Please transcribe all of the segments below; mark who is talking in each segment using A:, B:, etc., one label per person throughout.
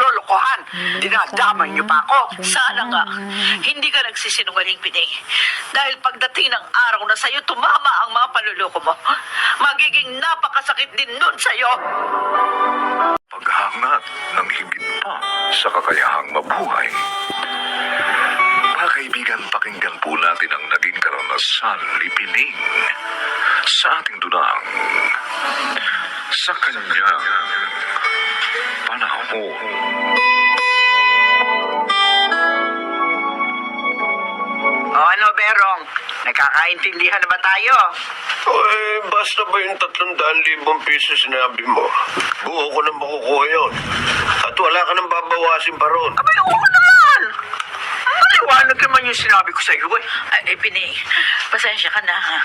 A: pinaglolokohan. Dinadamay niyo pa ako.
B: Sana nga, hindi ka nagsisinungaling, Pining. Dahil pagdating ng araw na sa'yo, tumama ang mga panluloko mo. Magiging napakasakit din nun sa'yo.
C: Paghangat ng higit pa sa kakayahang mabuhay. Mga kaibigan, pakinggan po natin ang naging karanasan ni Pining sa ating dunang sa kanyang panahon.
A: Nakakaintindihan na ba tayo?
D: Eh, basta ba yung tatlong daan libong piso sinabi mo? Buo ko na makukuha yun. At wala ka nang babawasin pa ron.
A: Abay, oo. Maliwanag naman yung sinabi ko sa iyo eh.
B: Ay, eh, Pining, pasensya ka na. ha.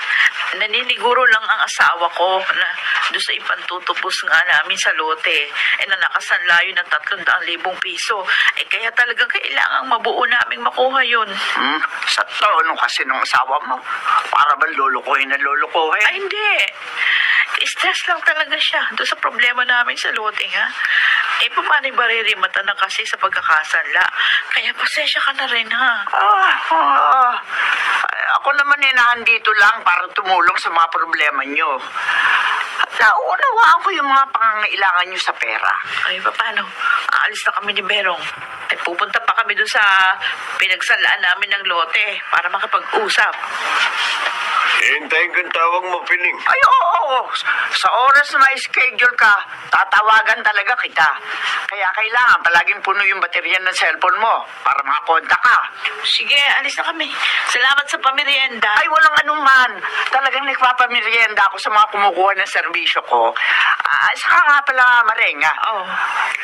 B: Naniniguro lang ang asawa ko na doon sa ipantutubos nga namin sa lote. Eh, na nakasanlayo ng tatlong daang libong piso. Eh, kaya talagang kailangang mabuo naming makuha yun.
A: Hmm? Sa tono kasi ng asawa mo. Para ba lulukuhin na lulukuhin?
B: Ay, hindi. Stress lang talaga siya doon sa problema namin sa lote, ha? Eh, paano baririmata na kasi sa pagkakasanla? Kaya pasensya ka na rin, ha?
A: Ah, ah. Ako naman eh nandito lang para tumulong sa mga problema nyo. At naunawaan ko yung mga pangangailangan nyo sa pera.
B: Ay, paano? Aalis na kami ni Berong. Ay, pupunta pa kami doon sa pinagsalaan namin ng lote para makapag-usap.
D: Hintayin kang tawag mo, Pining.
A: Ay, oo, oo. Sa oras na schedule ka, tatawagan talaga kita. Kaya kailangan palaging puno yung baterya ng cellphone mo para makakontak ka.
B: Sige, alis na kami. Salamat sa pamerienda.
A: Ay, walang anuman. Talagang nagpapamerienda ako sa mga kumukuha ng serbisyo ko. Ah, saka nga pala, Marenga.
B: Oh.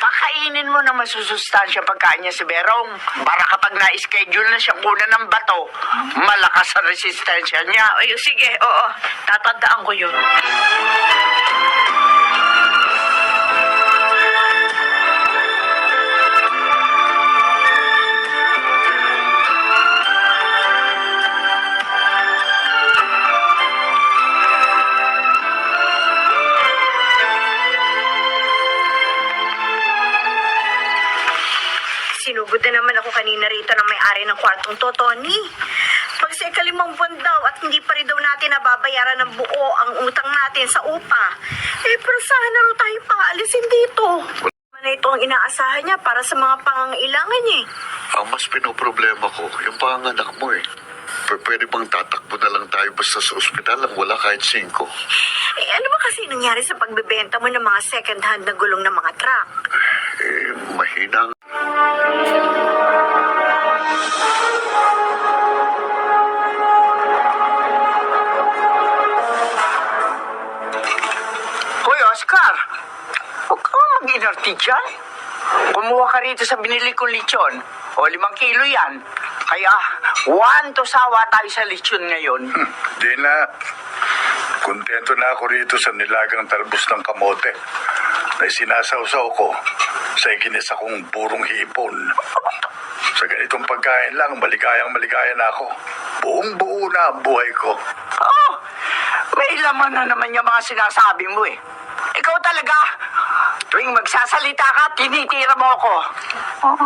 A: Pakainin mo ng masusustansya pagkain niya si Berong para kapag na-schedule na siyang kunan ng bato, malakas ang resistensya niya.
B: Ay, sige, oo. Tatandaan ko yun.
E: Ang utang natin sa upa, eh pero sana na raw tayo paalisin dito. Na ito ang inaasahan niya para sa mga pangangailangan niya. eh.
C: Ang mas pinoproblema ko, yung panganak mo eh. P- Pwede bang tatakbo na lang tayo basta sa ospital lang wala kahit singko?
E: Eh ano ba kasi nangyari sa pagbebenta mo ng mga second-hand na gulong ng mga truck?
C: Eh, mahina
A: dyan. Kumuha ka rito sa binili kong lechon. O, limang kilo yan. Kaya, one to sawa tayo sa lechon ngayon.
F: Di na. Kontento na ako rito sa nilagang talbos ng kamote na sinasawsaw ko sa ikinisa kong burong hipon. Sa ganitong pagkain lang, maligayang maligaya na ako. Buong buo na ang buhay ko.
A: Oh, may laman na naman yung mga sinasabi mo eh. Ikaw talaga, tuwing magsasalita ka, tinitira mo ako. Oh,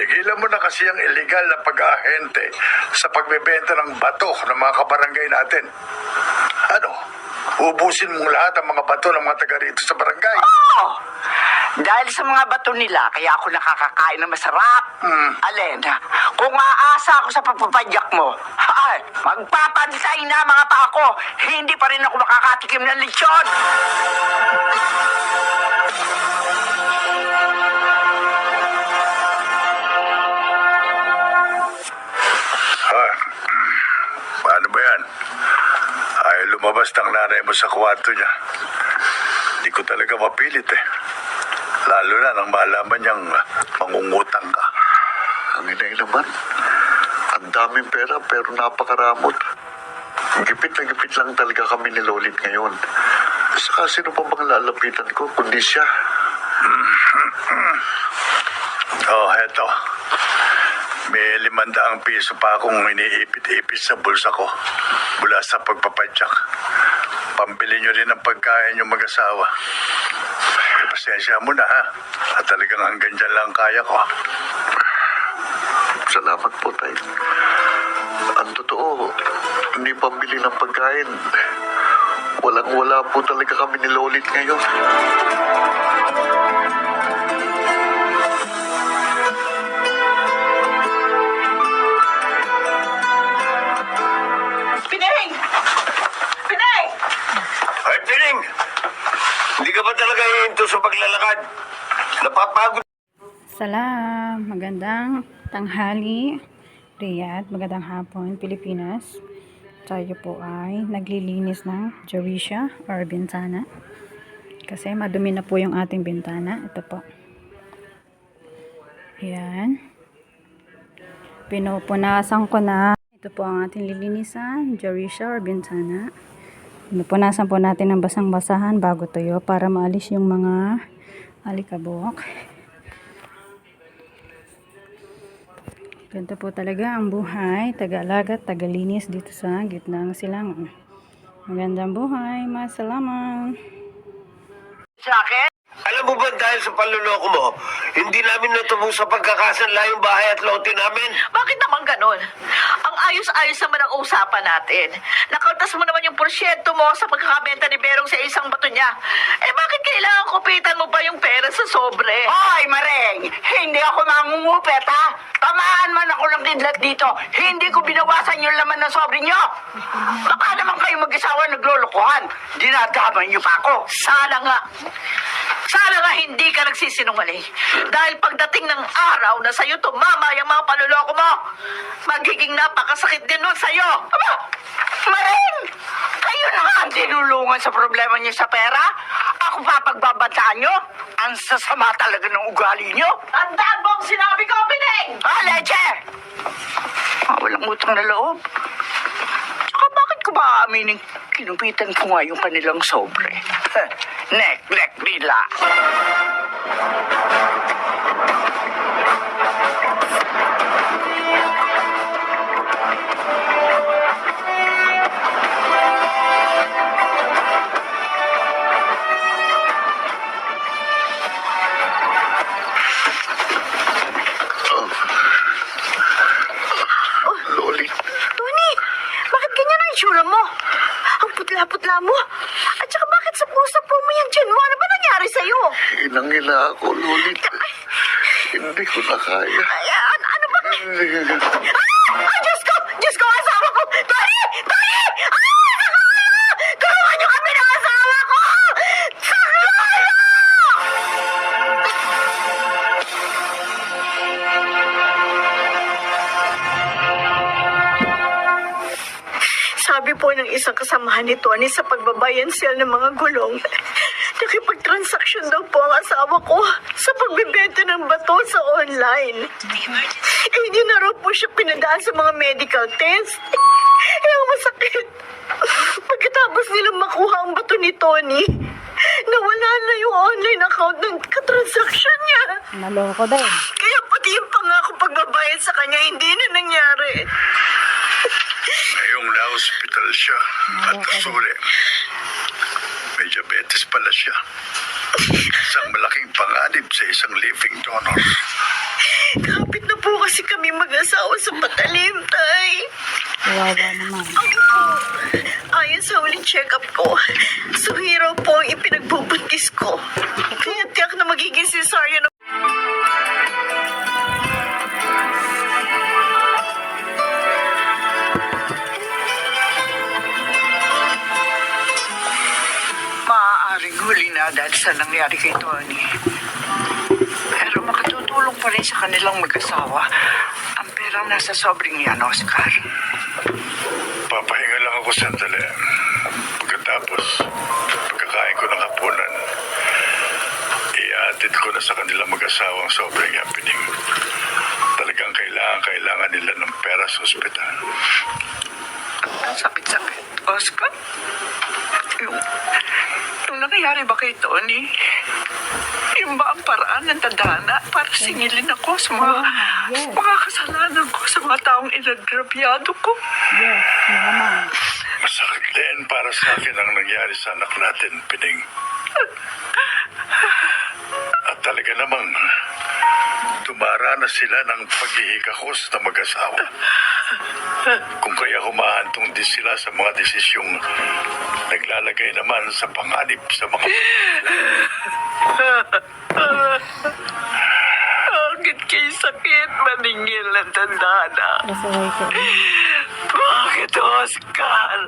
F: Tigilan mo na kasi ang illegal na pag-ahente sa pagbebenta ng bato ng mga kabarangay natin. Ano? Ubusin mong lahat ang mga bato ng mga taga rito sa barangay.
A: oh, dahil sa mga bato nila, kaya ako nakakakain na masarap.
F: Hmm.
A: Alin, kung aasa ako sa pagpapadyak mo, ay, magpapantay na mga pa ako. Hindi pa rin ako makakatikim ng lechon.
F: Ah, paano ba yan? Ay, lumabas ng nanay mo sa kwarto niya. Hindi ko talaga mapilit eh. Lalo na nang malaman niyang mangungutang ka.
C: Ang inay naman. Ang daming pera pero napakaramot. Gipit na gipit lang talaga kami ni Lolit ngayon. Saka sino pa bang lalapitan ko kundi siya?
F: Oh, eto. May limandaang piso pa akong iniipit-ipit sa bulsa ko mula sa pagpapadyak. pambili nyo rin ng pagkain yung mag-asawa. Pasensya mo na ha. At talagang hanggang dyan lang kaya ko.
C: Salamat po, Tay. Ang totoo, hindi pambili ng pagkain. Walang-wala po talaga kami ni Lolit ngayon.
B: Pineng! Pineng!
D: Ay, Piling! Hindi ka ba talaga hinto sa paglalakad? Napapagod
G: Salam! Magandang tanghali, Riyadh. Magandang hapon, Pilipinas. Tayo po ay naglilinis ng Jawisha or bintana. Kasi madumi na po yung ating bintana. Ito po. Yan. Pinupunasan ko na. Ito po ang ating lilinisan, Jawisha or bintana. Pinupunasan po natin ng basang-basahan bago tuyo para maalis yung mga alikabok. Ganito po talaga ang buhay, taga-alaga, at taga-linis dito sa gitna ng silangan. Magandang buhay, masalamat.
A: Sa akin?
D: Alam mo ba dahil sa panluloko mo, hindi namin natubos sa pagkakasanla yung bahay at lote namin?
B: Bakit naman ganon? Ang ayos-ayos naman ang usapan natin. Nakaltas mo naman yung porsyento mo sa pagkakabenta ni Berong sa isang bato niya. Eh bakit kailangan kupitan mo pa yung pera sa sobre?
A: Hoy, Mareng! Hindi ako mangungupet, ha? Tamaan man ako ng kidlat dito. Hindi ko binawasan yung laman ng sobre nyo. Baka naman kayo mag-isawa naglolokohan. Dinadamay nyo pa ako.
B: Sana nga. Sana nga hindi ka nagsisinungaling. Dahil pagdating ng araw na sa'yo tumama yung mga panuloko mo, magiging napakasakit din nun sa'yo.
A: Aba! Mareng! Kayo na nga ang tinulungan sa problema niyo sa pera? Ako pa pagbabantaan nyo? Ang sasama talaga ng ugali nyo.
B: Tandaan mo ang sinabi ko, Pineng!
A: Ah, leche! Ah, walang utang na loob. Tsaka bakit ko ba aaminin kinupitan ko nga yung kanilang sobre? Heh, Neglect nila.
E: Putla-putla mo. At saka bakit sa pusa po mo yan dyan mo? Ano ba nangyari sa'yo?
C: inangina ako, Lolit. Hindi ko na kaya.
E: Ay, ano, ano ba?
C: Hindi.
E: Po ng isang kasamahan ni Tony sa pagbabayan sale ng mga gulong, nakipagtransaksyon daw po ang asawa ko sa pagbibenta ng bato sa online. Eh, hindi na raw po siya pinadaan sa mga medical test. Eh, ang masakit. Pagkatapos nilang makuha ang bato ni Tony, nawala na yung online account ng katransaksyon niya.
G: Naloko din.
E: Kaya pati yung pangako pagbabayad sa kanya, hindi na nangyari.
F: Ngayong na-hospital siya at nasuli. May diabetes pala siya. Isang malaking panganib sa isang living donor.
E: Kapit na po kasi kami mag-asawa sa patalim, tay.
G: Kawawa naman.
E: Ayon sa huling check-up ko, suhiro po ang ipinagbubuntis ko. Kaya tiyak na magiging cesarean
A: Na dahil sa nangyari kay Tony. Pero makatutulong pa rin sa kanilang mag-asawa ang perang nasa sobrang yan, Oscar.
F: Papahinga lang ako sandali. Pagkatapos, pagkakain ko ng hapunan, iatid ko na sa kanilang mag-asawang sobrang happening. Talagang kailangan, kailangan nila ng pera sa ospital.
A: Ang sakit-sakit, Oscar. Yung, yung nangyayari ba kay Tony? Yung ba ang paraan ng tadhana para singilin ako sa mga,
G: yes.
A: mga kasalanan ko sa mga taong inagrabyado ko?
G: Yes, naman.
F: Masakit din para sa akin ang nangyari sa anak natin, Pining. At talaga namang dumaranas sila ng paghihikakos na mag-asawa. Kung kaya humahantong din sila sa mga desisyong naglalagay naman sa panganib sa mga
A: Bakit kay sakit maningil ng tandana?
G: Ko.
A: Bakit, Oscar?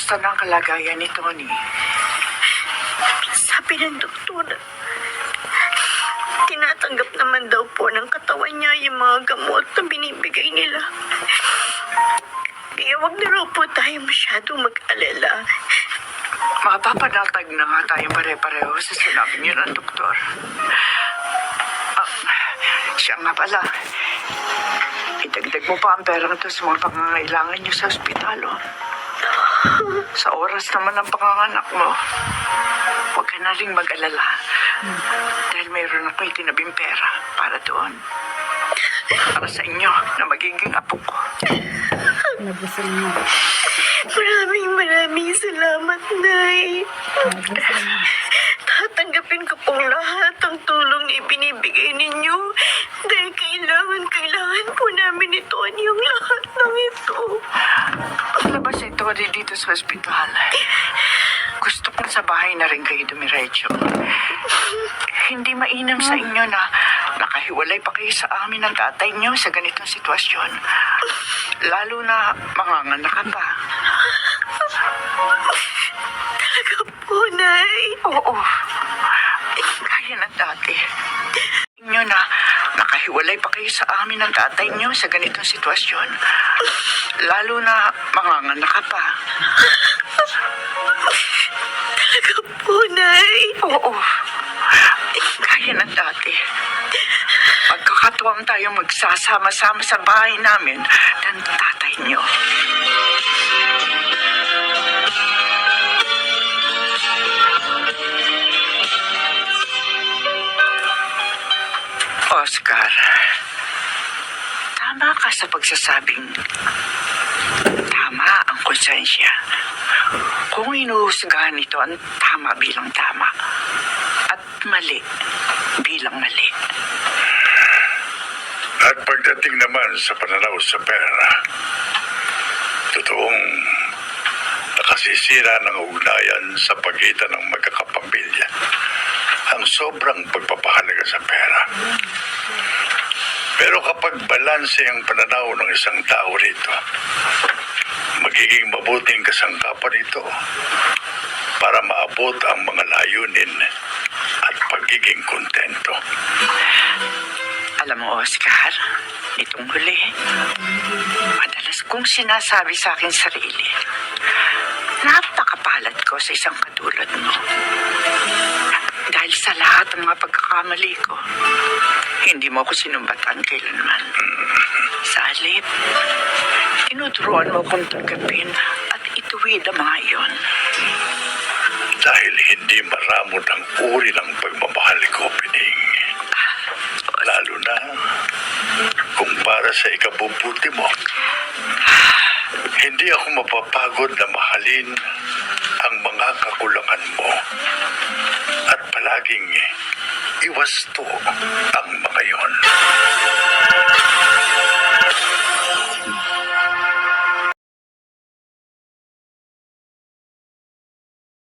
A: Kumusta na kalagayan ni Tony?
E: Sabi ng doktor, tinatanggap naman daw po ng katawan niya yung mga gamot na binibigay nila. Kaya wag na raw po tayo masyado mag-alala.
A: Mapapanatag na nga tayong pare-pareho sa sinabi niyo ng doktor. Ah, siya nga pala. Idagdag mo pa ang perang to sa mga pangangailangan niyo sa ospital. Oh. Sa oras naman ng panganganak mo, huwag ka na rin mag-alala. Dahil mayroon ako itinabing pera para doon. Para sa inyo na magiging apo ko.
G: Nabusol na.
E: Maraming maraming salamat, Nay. Tatanggapin ko pong lahat ang tulong ibinibigay ninyo. Dahil kailangan, kailangan po namin ito yung lahat ng ito.
A: Ito rin dito sa ospital. Gusto kong sa bahay na rin kayo dumiretso. Hindi mainam sa inyo na nakahiwalay pa kayo sa amin ng tatay niyo sa ganitong sitwasyon. Lalo na manganganak ka pa.
E: Talaga po, Nay.
A: Oo. Nakahiwalay pa kayo sa amin ng tatay niyo sa ganitong sitwasyon. Lalo na manganganak ka pa.
E: Talaga po, Nay.
A: Oo. Kaya ng dati. Magkakatuwang tayo magsasama-sama sa bahay namin ng tatay niyo. Pagsasabing tama ang konsensya. Kung inuhusgahan ito ang tama bilang tama at mali bilang mali.
F: At pagdating naman sa pananaw sa pera, totoong nakasisira ng ugnayan sa pagitan ng magkakapamilya ang sobrang pagpapahalaga sa pera. Pero kapag balanse ang pananaw ng isang tao rito, magiging mabuting kasangkapan ito para maabot ang mga layunin at pagiging kontento.
A: Alam mo, Oscar, nitong huli, madalas kong sinasabi sa akin sarili, napakapalad ko sa isang katulad mo. Dahil sa lahat ng mga pagkakamali ko, hindi mo ako sinumbatan kailanman. Sa halip, tinuturuan mo akong tanggapin at ituwid ang mga iyon.
F: Dahil hindi maramot ang uri ng pagmamahal ko, Pining. Lalo na kung para sa ikabubuti mo. Hindi ako mapapagod na mahalin ang mga kakulangan mo palaging iwasto ang mga yon.